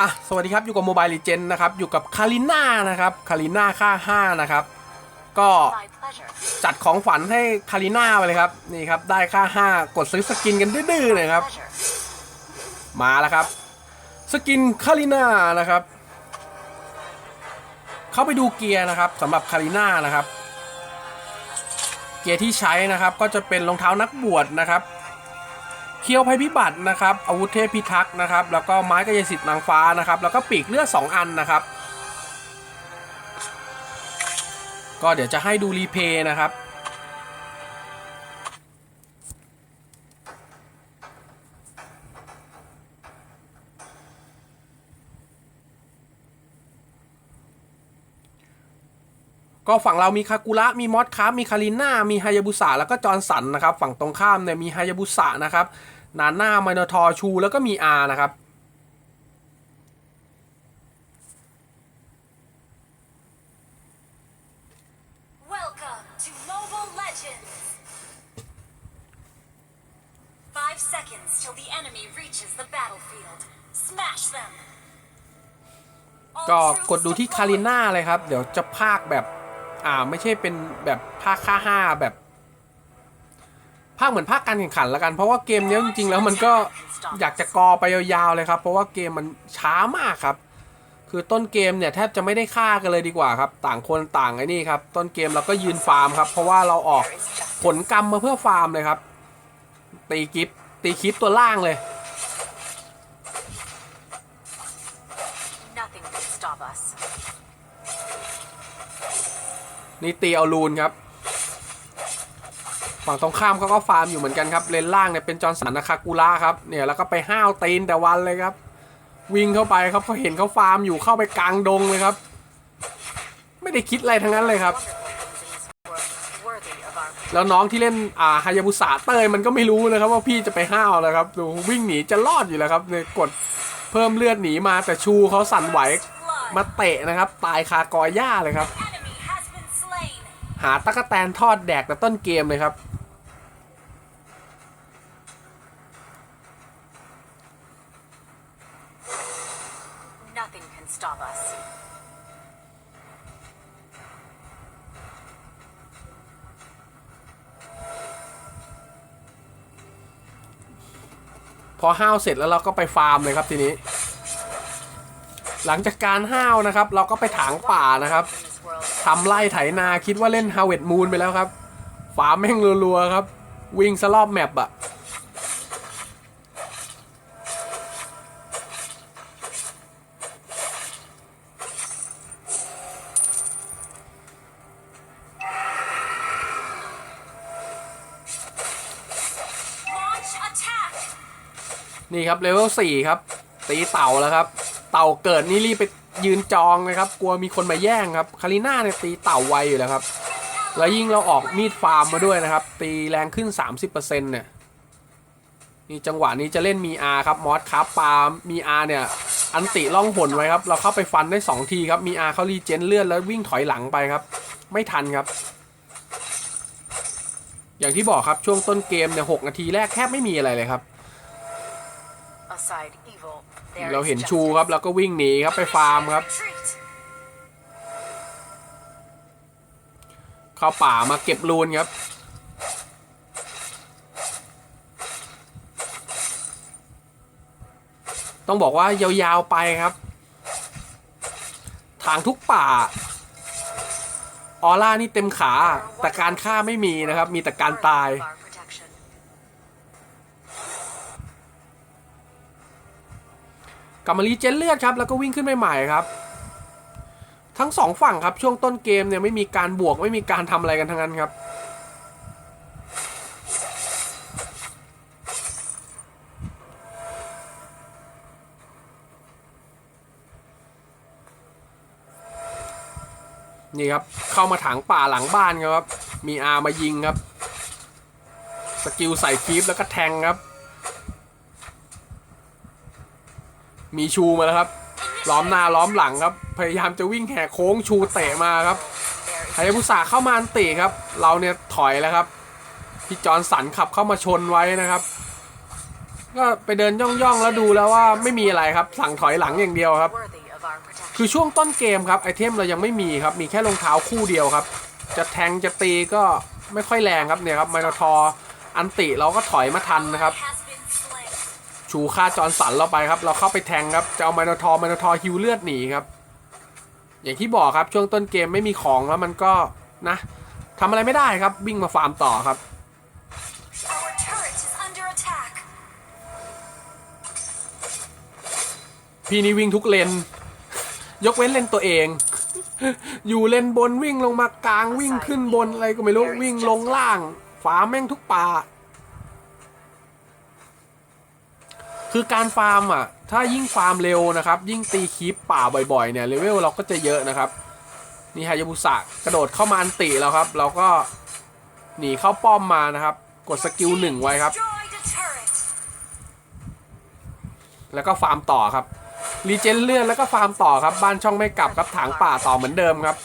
อะสวัสดีครับ อยู่กับโมบายลีเจนนะครับ อยู่กับคาริน่านะครับคาริน่าค่า5นะครับ ก็จัดของฝันให้คาริน่าไปเลยครับ นี่ครับ ได้ค่า5กดซื้อสกินกันดื้อๆเลยครับ มาแล้วครับ สกินคาริน่านะครับ เข้าไปดูเกียร์นะครับสำหรับคาริน่านะครับ เกียร์ที่ใช้นะครับก็จะเป็นรองเท้านักบวชนะครับ คียวภัยพิบัตินะครับ อาวุธเทพพิทักษ์นะครับ แล้วก็ไม้กายสิทธิ์นางฟ้านะครับ แล้วก็ปีกเลือด2อันนะครับ ก็เดี๋ยวจะให้ดูรีเพย์นะครับก็ฝั่งเรามีคากุระ มีมอสคาร์มีคาริน่า มีฮายาบุสะแล้วก็จอร์นสันนะครับ ฝั่งตรงข้ามเนี่ยมีฮายาบุสะนะครับ นาน่าไมโนทอร์ชู แล้วก็มีอานะครับ Welcome to Mobile Legends. Five seconds till the enemy reaches the battlefield. Smash them. All ก็ troops กดดูที่ deployed. คาริน่าเลยครับ เดี๋ยวจะภาคแบบ อ่า ไม่ใช่เป็นแบบภาคค่าห้าแบบ ภาคเหมือนภาคการแข่งขันแล้วกัน เพราะว่าเกมเนี้ยจริงๆแล้วมันก็อยากจะกอไปยาวๆเลยครับ เพราะว่าเกมมันช้ามากครับ คือต้นเกมเนี่ยแทบจะไม่ได้ฆ่ากันเลยดีกว่าครับ ต่างคนต่างไอ้นี่ครับ ต้นเกมเราก็ยืนฟาร์มครับ เพราะว่าเราออก There is justice. ผลกรรมมาเพื่อฟาร์มเลยครับ ตีกิฟตีคลิปตัวล่างเลย Nothing can stop us. นี่ตีเอารูนครับ ฝั่งตรงข้ามเขาก็ฟาร์มอยู่เหมือนกันครับเลนล่างเนี่ยเป็นจอร์นสันนาคากูล่าครับเนี่ยแล้วก็ไปห้าวตีนแต่วันเลยครับ วิ่งเข้าไปครับเขาเห็นเขาฟาร์มอยู่เข้าไปกลางดงเลยครับ ไม่ได้คิดอะไรทั้งนั้นเลยครับ แล้วน้องที่เล่นอ่าฮายาบุสะเตยมันก็ไม่รู้นะครับว่าพี่จะไปห้าวแล้วครับดูวิ่งหนีจะรอดอยู่แล้วครับเนี่ยกดเพิ่มเลือดหนีมาแต่ชูเขาสั่นไหวมาเตะนะครับ ตายคากอหญ้าเลยครับ หาตะกแตนทอดแดกแต่ต้นเกมเลยครับ Nothing can stop us. พอห้าวเสร็จแล้วเราก็ไปฟาร์มเลยครับทีนี้ หลังจากการห้าวนะครับ เราก็ไปถางป่านะครับทำไร่ไถนาคิดว่าเล่นฮาวเวิร์ดมูนไปแล้วครับ ฟาร์มแม่งรัวๆครับ วิ่งสลอบแมปอะ นี่ครับเลเวลสี่ครับ ตีเต่าแล้วครับ เต่าเกิดนี่รีบไปยืนจองเลยครับ กลัวมีคนมาแย่งครับคาริน่าเนี่ยตีเต่าไวอยู่แล้วครับ แล้วยิ่งเราออกมีดฟาร์มมาด้วยนะครับ ตีแรงขึ้น 30%เนี่ยนี่จังหวะนี้จะเล่นมีอาครับมอสครับปาล์มมีอาเนี่ย อันติล่องหนไว้ครับ เราเข้าไปฟันได้ 2 ทีครับมีอาเขารีเจนเลือดแล้ววิ่งถอยหลังไปครับ ไม่ทันครับ อย่างที่บอกครับช่วงต้นเกมเนี่ยหกนาทีแรกแทบไม่มีอะไรเลยครับ เรา is เห็นชู justice. ครับแล้วก็วิ่งหนีครับไปฟาร์มครับ Retreat. เข้าป่ามาเก็บรูนครับ ต้องบอกว่ายาวๆไปครับ ทางทุกป่า ออร่านี่เต็มขา แต่การฆ่าไม่มีนะครับ มีแต่การตาย กลับมารีเจนเลือดครับแล้วก็วิ่งขึ้นไปใหม่ครับ ทั้งสองฝั่งครับช่วงต้นเกมเนี่ยไม่มีการบวกไม่มีการทำอะไรกันทั้งนั้นครับนี่ครับ เข้ามาถางป่าหลังบ้านครับ มีอามายิงครับ สกิลใส่คีฟแล้วก็แทงครับ มีชูมาแล้วครับล้อมหน้าล้อมหลังครับ พยายามจะวิ่งแหกโค้งชูเตะมาครับไฮยาบุสะเข้ามาอันติครับ เราเนี่ยถอยแล้วครับพี่จอร์นสันขับเข้ามาชนไว้นะครับ ก็ไปเดินย่องๆแล้วดูแล้วว่าไม่มีอะไรครับ สั่งถอยหลังอย่างเดียวครับ คือช่วงต้นเกมครับไอเทมเรายังไม่มีครับ มีแค่รองเท้าคู่เดียวครับ จะแทงจะตีก็ไม่ค่อยแรงครับเนี่ยครับไมโนทออันติเราก็ถอยมาทันนะครับ ชูค่าจอนสันเราไปครับ เราเข้าไปแทงครับ จะเอาไมโนทอร์ไมโนทอร์ฮิวเลือดหนีครับ อย่างที่บอกครับช่วงต้นเกมไม่มีของแล้วมันก็นะทำอะไรไม่ได้ครับวิ่งมาฟาร์มต่อครับพี่นี่วิ่งทุกเลน ยกเว้นเลนตัวเอง อยู่เลนบนวิ่งลงมากลางวิ่งขึ้นบนอะไรก็ไม่รู้วิ่งลงล่างฝาแม่งทุกป่า คือการฟาร์มอะ ถ้ายิ่งฟาร์มเร็วนะครับ ยิ่งตีคีปป่าบ่อยๆเนี่ยเลเวลเราก็จะเยอะนะครับ นี่ฮายาบุสะกระโดดเข้ามาอันติแล้วครับ เราก็หนีเข้าป้อมมานะครับ กดสกิลหนึ่งไว้ครับ แล้วก็ฟาร์มต่อครับรีเจนเลื่อดแล้วก็ฟาร์มต่อครับ บ้านช่องไม่กลับครับถางป่าต่อเหมือนเดิมครับ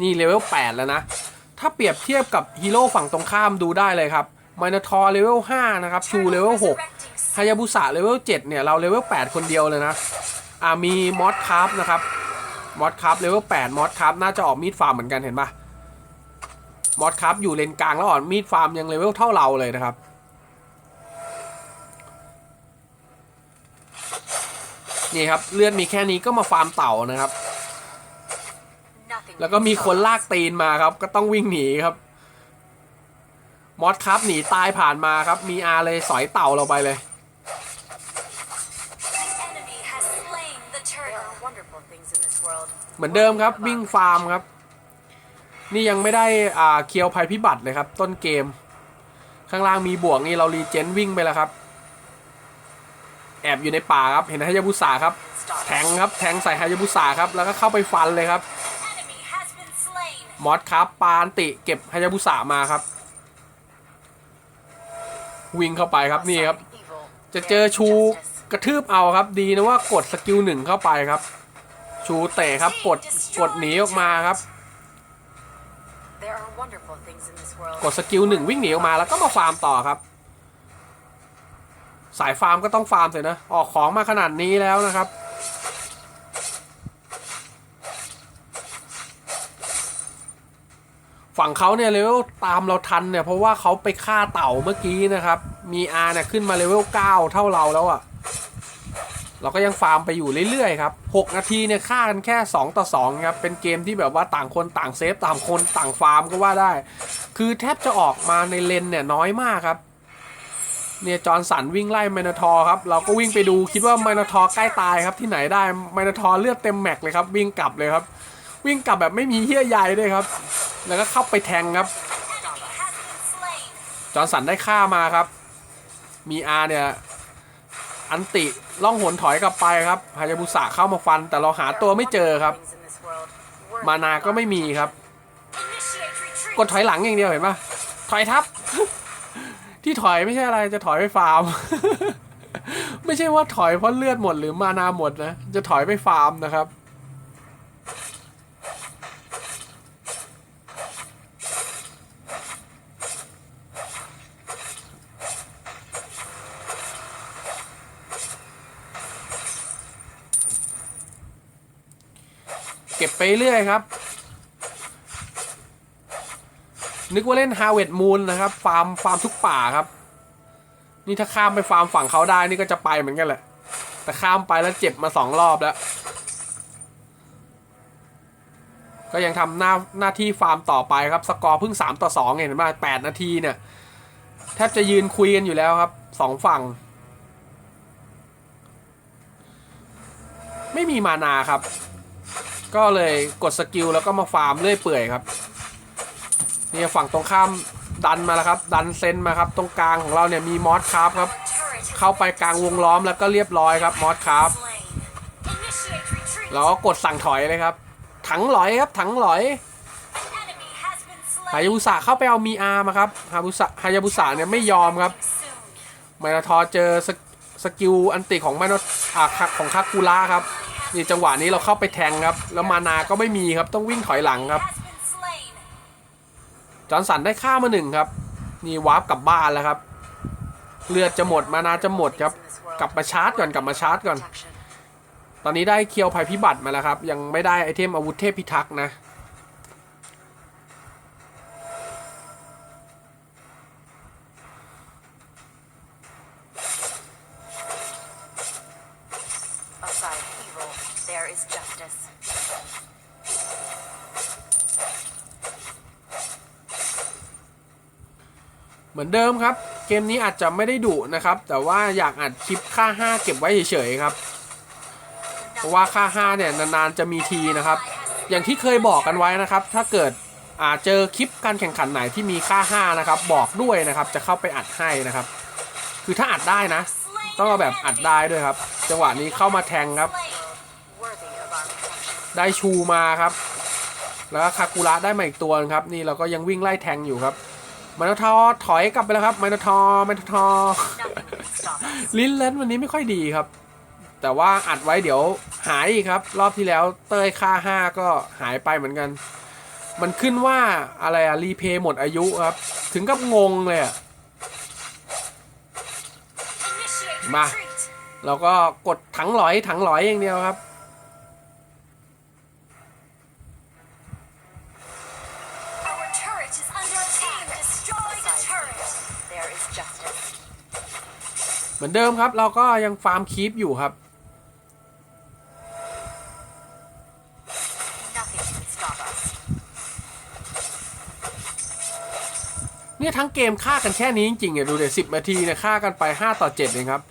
นี่เลเวล8แล้วนะ ถ้าเปรียบเทียบกับฮีโร่ฝั่งตรงข้ามดูได้เลยครับม i นาทอร์เลเวล5นะครับชูเลเวล6ฮายาบุสะเลเวล7เนี่ย เราเลเวล8 คนเดียวเลยนะ อ่ามีมอสคราฟนะครับมอสคราฟเลเวล8มอสคราฟน่าจะออกมีดฟาร์มเหมือนกันเห็นปะมอสครับอยู่เลนกลางแล้วอ่อนมีดฟาร์มยังเลเวลเท่าเราเลยนะครับนี่ครับเลือดมีแค่นี้ก็มาฟาร์มเต่านะครับ แล้วก็มีคนลากตีนมาครับ ก็ต้องวิ่งหนีครับ มอสครับหนีตายผ่านมาครับ มีอาเลยสอยเต่าเราไปเลย เหมือนเดิมครับวิ่งฟาร์มครับ นี่ยังไม่ได้อ่าเคียวภัยพิบัติเลยครับ ต้นเกม ข้างล่างมีบวกนี่เรารีเจนวิ่งไปแล้วครับ แอบอยู่ในป่าครับเห็นฮายาบุสะครับ แทงครับแทงใส่ฮายาบุสะครับ แล้วก็เข้าไปฟันเลยครับ มอสครับปานติเก็บฮายาบุสะมาครับ วิ่งเข้าไปครับนี่ครับ จะเจอชูกระทืบเอาครับ ดีนะว่ากดสกิลหนึ่งเข้าไปครับ ชูเตะครับกดกดหนีออกมาครับ กดสกิลหนึ่งวิ่งหนีออกมาแล้วก็มาฟาร์มต่อครับ สายฟาร์มก็ต้องฟาร์มเสร็จนะ ออกของมาขนาดนี้แล้วนะครับ ฝั่งเขาเนี่ยเลเวลตามเราทันเนี่ยเพราะว่าเขาไปฆ่าเต่าเมื่อกี้นะครับ มีอาเนี่ยขึ้นมาเลเวล9เท่าเราแล้วอะ่ะ เราก็ยังฟาร์มไปอยู่เรื่อยๆครับ 6 นาทีเนี่ยฆ่ากันแค่ 2 ต่อ2ครับ เป็นเกมที่แบบว่าต่างคนต่างเซฟต่างคนต่างฟาร์มก็ว่าได้ คือแทบจะออกมาในเลนเนี่ยน้อยมากครับ เนี่ยจอร์นสันวิ่งไล่ไมนาทอร์ครับ เราก็วิ่งไปดูคิดว่าไมนาทอร์ใกล้ตายครับที่ไหนได้ไมนาทอร์เลือดเต็มแม็กเลยครับวิ่งกลับเลยครับ วิ่งกลับแบบไม่มีเหี้ยใยด้วยครับ แล้วก็เข้าไปแทงครับ จอร์สันได้ฆ่ามาครับ มีอาเนี่ย อันติล่องหนถอยกลับไปครับฮายาบุสะเข้ามาฟัน แต่เราหาตัวไม่เจอครับ มานาก็ไม่มีครับ กดถอยหลังอย่างเดียวเห็นปะถอยทับ ที่ถอยไม่ใช่อะไรจะถอยไปฟาร์ม ไม่ใช่ว่าถอยเพราะเลือดหมดหรือมานาหมดนะ จะถอยไปฟาร์มนะครับ เก็บไปเรื่อยครับ นึกว่าเล่น Harvest Moon นะครับ ฟาร์มฟาร์มทุกป่าครับ นี่ถ้าข้ามไปฟาร์มฝั่งเขาได้นี่ก็จะไปเหมือนกันแหละ แต่ข้ามไปแล้วเจ็บมาสองรอบแล้ว ก็ยังทำหน้าหน้าที่ฟาร์มต่อไปครับ สกอร์เพิ่ง 3 ต่อ 2 เห็นไหมแปดนาทีเนี่ยแทบจะยืนคุยกันอยู่แล้วครับสองฝั่ง ไม่มีมานาครับ ก็เลยกดสกิลแล้วก็มาฟาร์มเรื่อยเปื่อยครับเนี่ยฝั่งตรงข้ามดันมาแล้วครับ ดันเซนมาครับ ตรงกลางของเราเนี่ยมีมอสคราฟครับ เข้าไปกลางวงล้อมแล้วก็เรียบร้อยครับมอสคราฟแล้วก็กดสั่งถอยเลยครับ ถังหลอยครับ ถังหลอยฮายาบุสะเข้าไปเอามีอามาครับฮาบุสะฮายาบุสะเนี่ยไม่ยอมครับไมนาทอร์เจอสกสกิลอันติของไมนาอาของคากูระครับ นี่จังหวะนี้เราเข้าไปแทงครับ แล้วมานาก็ไม่มีครับต้องวิ่งถอยหลังครับ จอร์นสันได้ฆ่ามาหนึ่งครับ นี่วาร์ปกลับบ้านแล้วครับ เลือดจะหมดมานาจะหมดครับ กลับมาชาร์จก่อนกลับมาชาร์จก่อน ตอนนี้ได้เคียวภัยพิบัติมาแล้วครับ ยังไม่ได้ไอเทมอาวุธเทพพิทักษ์นะ เหมือนเดิมครับ เกมนี้อาจจะไม่ได้ดุนะครับ แต่ว่าอยากอัดคลิปค่า 5 เก็บไว้เฉยๆครับ เพราะว่าค่า 5 เนี่ยนานๆจะมีทีนะครับ อย่างที่เคยบอกกันไว้นะครับ ถ้าเกิดอาเจอคลิปการแข่งขันไหนที่มีค่า 5 นะครับ บอกด้วยนะครับ จะเข้าไปอัดให้นะครับ คือถ้าอัดได้นะ ต้องเอาแบบอัดได้ด้วยครับ จังหวะนี้เข้ามาแทงครับ ได้ชูมาครับ แล้วคากุระได้มาอีกตัวนึงครับ นี่เราก็ยังวิ่งไล่แทงอยู่ครับ มานทอถอยกลับไปแล้วครับมานทอมานทอลิ้นเล่นวันนี้ไม่ค่อยดีครับ แต่ว่าอัดไว้เดี๋ยวหายอีกครับ รอบที่แล้วเต้ยค่าห้าก็หายไปเหมือนกัน มันขึ้นว่าอะไรอะรีเพย์หมดอายุครับ ถึงกับงงเลยอะ Initiate Ma. retreat. เราก็กดถังหลอยถังหลอยอย่างเดียวครับ มือนเดิมครับ เราก็ยังฟาร์มคีปอยู่ครับ เนี่ยทั้งเกมฆ่ากันแค่นี้จริงๆเนี่ยดูเดี๋ยวสิบนาทีเนี่ยฆ่ากันไป 5 ต่อ7เองครับ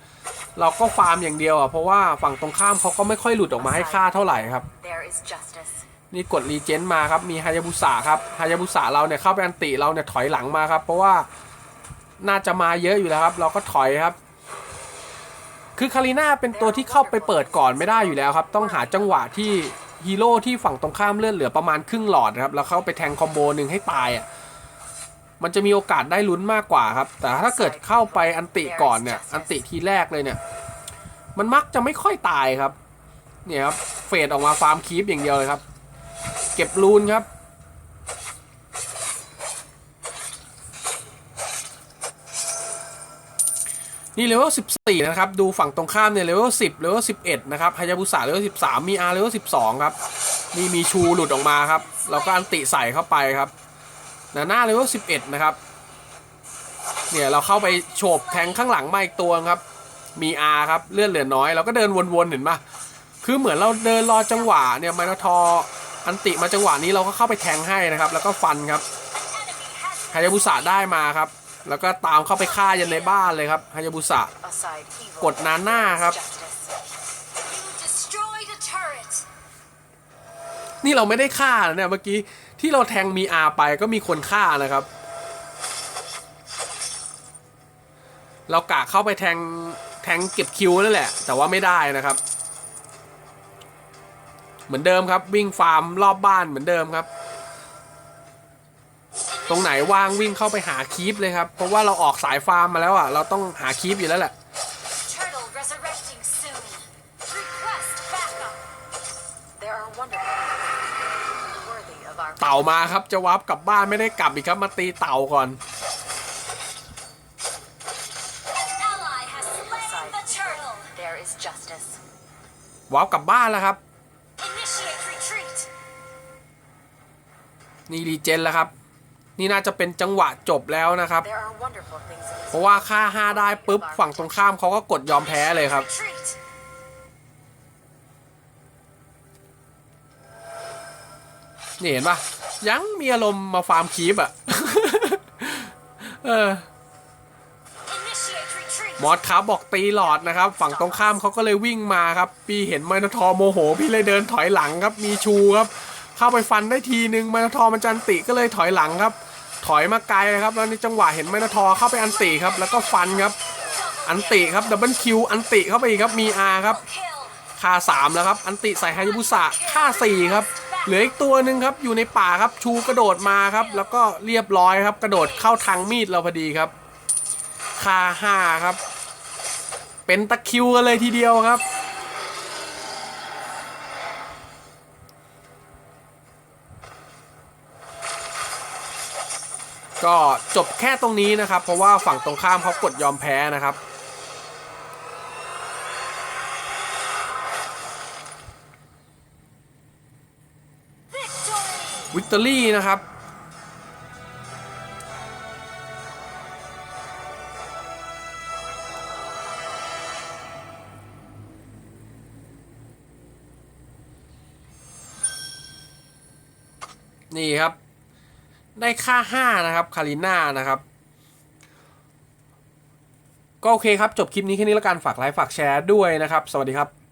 เราก็ฟาร์มอย่างเดียวอะเพราะว่าฝั่งตรงข้ามเขาก็ไม่ค่อยหลุดออกมาให้ฆ่าเท่าไหร่ครับนี่กดรีเจนต์มาครับ มีฮายาบุสะครับฮายาบุสะเราเนี่ยเข้าไปอันติเราเนี่ยถอยหลังมาครับ เพราะว่าน่าจะมาเยอะอยู่แล้วครับ เราก็ถอยครับ คือคาริน่าเป็นตัวที่เข้าไปเปิดก่อนไม่ได้อยู่แล้วครับ ต้องหาจังหวะที่ฮีโร่ที่ฝั่งตรงข้ามเลือดเหลือประมาณครึ่งหลอดนะครับ แล้วเข้าไปแทงคอมโบหนึ่งให้ตายอะมันจะมีโอกาสได้ลุ้นมากกว่าครับ แต่ถ้าเกิดเข้าไปอันติก่อนเนี่ย อันติทีแรกเลยเนี่ย มันมักจะไม่ค่อยตายครับ เนี่ยครับ เฟดออกมาฟาร์มคีปอย่างเดียวเลยครับ เก็บรูนครับ นี่เลเวล14 นะครับ ดูฝั่งตรงข้ามเนี่ยเลเวล10เลเวล11 นะครับฮายาบุสะเลเวล13 มีอาร์เลเวล12 ครับ นี่มีชูหลุดออกมาครับ เราก็อันติใส่เข้าไปครับนาน่าเลเวล11 นะครับ เนี่ยเราเข้าไปโฉบแทงข้างหลังมาอีกตัวครับ มีอาร์ครับ เลือดเหลือน้อย เราก็เดินวนๆ เห็นปะคือเหมือนเราเดินรอจังหวะเนี่ยมานาทออันติมาจังหวะนี้เราก็เข้าไปแทงให้นะครับ แล้วก็ฟันครับ An enemy has ฮายาบุสะได้มาครับ แล้วก็ตามเข้าไปฆ่ายันในบ้านเลยครับฮายาบุสะกดนาน่าครับ นี่เราไม่ได้ฆ่านะเนี่ยเมื่อกี้ที่เราแทงมีอาไปก็มีคนฆ่านะครับ เรากะเข้าไปแทงแทงเก็บคิวนั่นแหละ แต่ว่าไม่ได้นะครับ เหมือนเดิมครับวิ่งฟาร์มรอบบ้านเหมือนเดิมครับ รงไหนว่างวิ่งเข้าไปหาคีปเลยครับ เพราะว่าเราออกสายฟาร์มมาแล้วอะ เราต้องหาคีปอยู่แล้วแหละ Turtle resurrecting soon. Request backup. There are wonderful worthy of our เต่ามาครับจะวับกลับบ้านไม่ได้กลับอีกครับมาตีเต่าก่อน An ally has slain the turtle. There is justice. วับกลับบ้านแล้วครับ Initiate retreat. นี่รีเจนแล้วครับ นี่น่าจะเป็นจังหวะจบแล้วนะครับ There are wonderful things in เพ this ราะว่าค่า 5 ได้ปุ๊บฝั่งตรงข้ามเขาก็กดยอมแพ้เลยครับ retreat. นี่เห็นปะยังมีอารมณ์มาฟาร์มคีปอะ เออ Initiate retreat. มอสครับบอกตีหลอดนะครับ ฝั่งตรงข้ามเขาก็เลยวิ่งมาครับ พี่เห็นไมโนทอร์โมโห พี่เลยเดินถอยหลังครับ มีชูครับ เข้าไปฟันได้ทีนึงไมโนทอมันจันติก็เลยถอยหลังครับ ถอยมาไกลครับแล้วในจังหวะเห็นไมโนทอเข้าไปอันติครับ แล้วก็ฟันครับ อันติครับดับเบิลคิวอันติเข้าไปอีกครับมีอาครับ Kill. ค่า3แล้วครับ อันติใส่ฮายาบุสะค่า4ครับเหลืออีกตัวหนึ่งครับอยู่ในป่าครับชูกระโดดมาครับ แล้วก็เรียบร้อยครับ กระโดดเข้าทางมีดเราพอดีครับค่าครับ เป็นตะคิวกันเลยทีเดียวครับ ก็จบแค่ตรงนี้นะครับ เพราะว่าฝั่งตรงข้ามเขากดยอมแพ้นะครับวิกตอรี่นะครับ นี่ครับ ได้ค่า 5 นะครับคาริน่านะครับ ก็โอเคครับ จบคลิปนี้แค่นี้แล้วกันฝากไลค์ฝากแชร์ด้วยนะครับ สวัสดีครับ